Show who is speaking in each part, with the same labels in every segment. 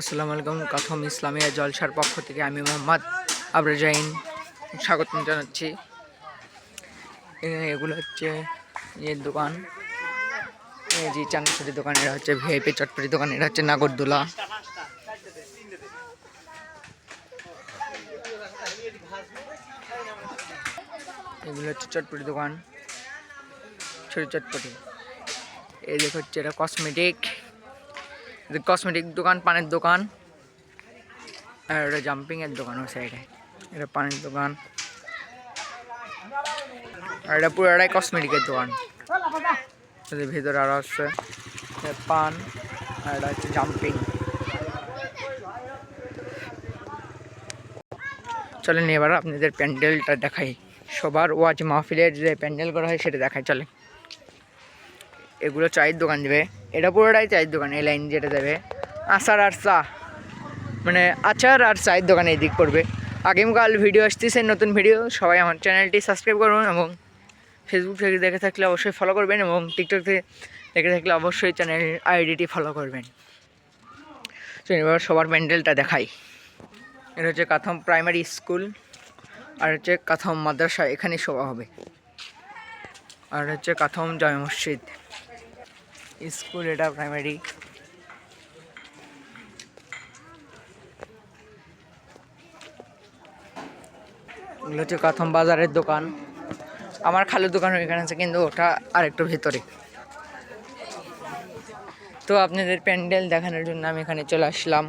Speaker 1: আসসালামু আলাইকুম কথম ইসলামিয়া জলসার পক্ষ থেকে আমি মোহাম্মদ আবরা জাইন স্বাগতম জানাচ্ছি। এগুলো হচ্ছে ইয়ের দোকান। যে চানাচুরি দোকান, এরা হচ্ছে ভিআইপি চটপটি দোকান, এরা হচ্ছে নাগরদোলা। এগুলো হচ্ছে চটপটি দোকান, ছোট চটপটি। এই হচ্ছে এটা কসমেটিক কসমেটিক দোকান, পানের দোকান। আর এটা জাম্পিং এর দোকান ওই সাইডে এটা পানের দোকান। আর এটা পুরো পুরোটাই কসমেটিকের দোকান। ভিতরে আরও আছে। পান, আর এটা হচ্ছে জাম্পিং চলেন এবার আপনাদের প্যান্ডেলটা দেখাই। সবার ওয়াজ মাহফিলের যে প্যান্ডেল করা হয় সেটা দেখাই চলে এগুলো চায়ের দোকান দেবে। এটা পুরোটাই চায়ের দোকান, এই লাইন যেটা যাবে। আচার আর চা মানে আচার আর চায়ের দোকানে এদিক পড়বে। আগামীকাল ভিডিও আসতেছে, নতুন ভিডিও সবাই আমার চ্যানেলটি সাবস্ক্রাইব করুন এবং ফেসবুক থেকে দেখে থাকলে অবশ্যই ফলো করবেন এবং টিকটক থেকে দেখে থাকলে অবশ্যই চ্যানেল আইডিটি ফলো করবেন। এবার সবার প্যান্ডেলটা দেখাই। এটা হচ্ছে কাথম প্রাইমারি স্কুল আর হচ্ছে কাথম মাদ্রাসা এখানে সভা হবে। আর হচ্ছে কাথম জয় মসজিদ। স্কুল, এটা প্রাইমারি এগুলো হচ্ছে কাথম বাজারের দোকান। আমার খালুর দোকান এখানে আছে, কিন্তু ওটা আরেকটু ভেতরে। তো আপনাদের প্যান্ডেল দেখানোর জন্য আমি এখানে চলে আসলাম।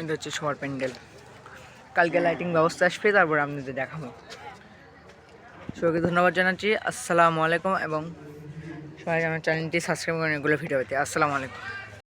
Speaker 1: এটা হচ্ছে সবার প্যান্ডেল। কালকে লাইটিং ব্যবস্থা আসবে, তারপর আপনাদের দেখাবো। সবাইকে ধন্যবাদ জানাচ্ছি। আসসালামু আলাইকুম এবং সবাই আমার চ্যানেলটি সাবস্ক্রাইব করেন এগুলো ভিডিও পেতে। আসসালামু আলাইকুম।